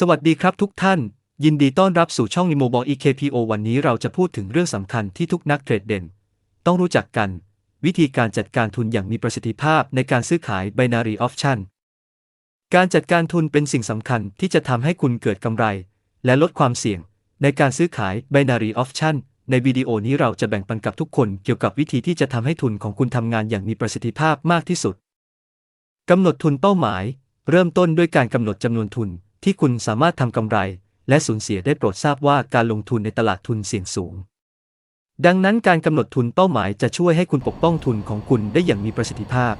สวัสดีครับทุกท่าน ยินดีต้อนรับสู่ช่อง i m o b o EKPO วันนี้เราจะพูดถึงเรื่องสำคัญที่ทุกนักเทรดเด่น ต้องรู้จักกัน วิธีการจัดการทุนอย่างมีประสิทธิภาพในการซื้อขาย binary option การจัดการทุนเป็นสิ่งสำคัญที่จะทำให้คุณเกิดกำไร และลดความเสี่ยง ในการซื้อขาย binary option ในวิดีโอนี้เราจะแบ่งปันกับทุกคนเกี่ยวกับวิธีที่จะทำให้ทุนของคุณทำงานอย่างมีประสิทธิภาพมากที่สุดกำหนดทุนเป้าหมาย เริ่มต้นด้วยการกำหนดจำนวนทุน ที่คุณสามารถทำกำไร และสูญเสียได้โปรดทราบว่าการลงทุนในตลาดทุนเสี่ยงสูง ดังนั้นการกำหนดทุนเป้าหมายจะช่วยให้คุณปกป้องทุนของคุณได้อย่างมีประสิทธิภาพ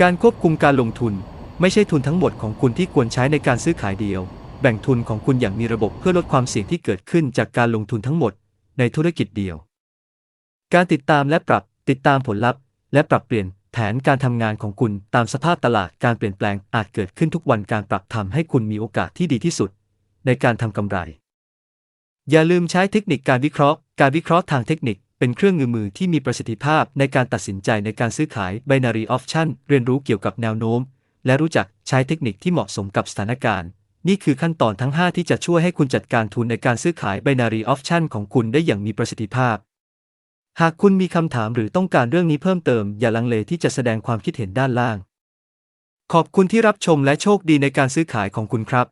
การควบคุมการลงทุนไม่ใช่ทุนทั้งหมดของคุณที่ควรใช้ในการซื้อขายเดียว แบ่งทุนของคุณอย่างมีระบบเพื่อลดความเสี่ยงที่เกิดขึ้นจากการลงทุนทั้งหมดในธุรกิจเดียว การติดตามและปรับติดตามผลลัพธ์ และปรับเปลี่ยน แผนการทำงานของคุณตามสภาพตลาดการเปลี่ยนแปลงอาจเกิดขึ้นทุกวันการปรับทำให้คุณมีโอกาสที่ดีที่สุด ในการทำกำไร อย่าลืมใช้เทคนิคการวิเคราะห์ การวิเคราะห์ทางเทคนิคเป็นเครื่องมือที่มีประสิทธิภาพในการตัดสินใจในการซื้อขาย binary option เรียนรู้เกี่ยวกับแนวโน้ม และรู้จักใช้เทคนิคที่เหมาะสมกับสถานการณ์ นี่คือขั้นตอนทั้ง 5 ที่จะช่วยให้คุณจัดการทุนในการซื้อขาย binary option ของคุณได้อย่างมีประสิทธิภาพ หากคุณมีคำถามหรือต้องการเรื่องนี้เพิ่มเติม อย่าลังเลที่จะแสดงความคิดเห็นด้านล่าง ขอบคุณที่รับชมและโชคดีในการซื้อขายของคุณครับ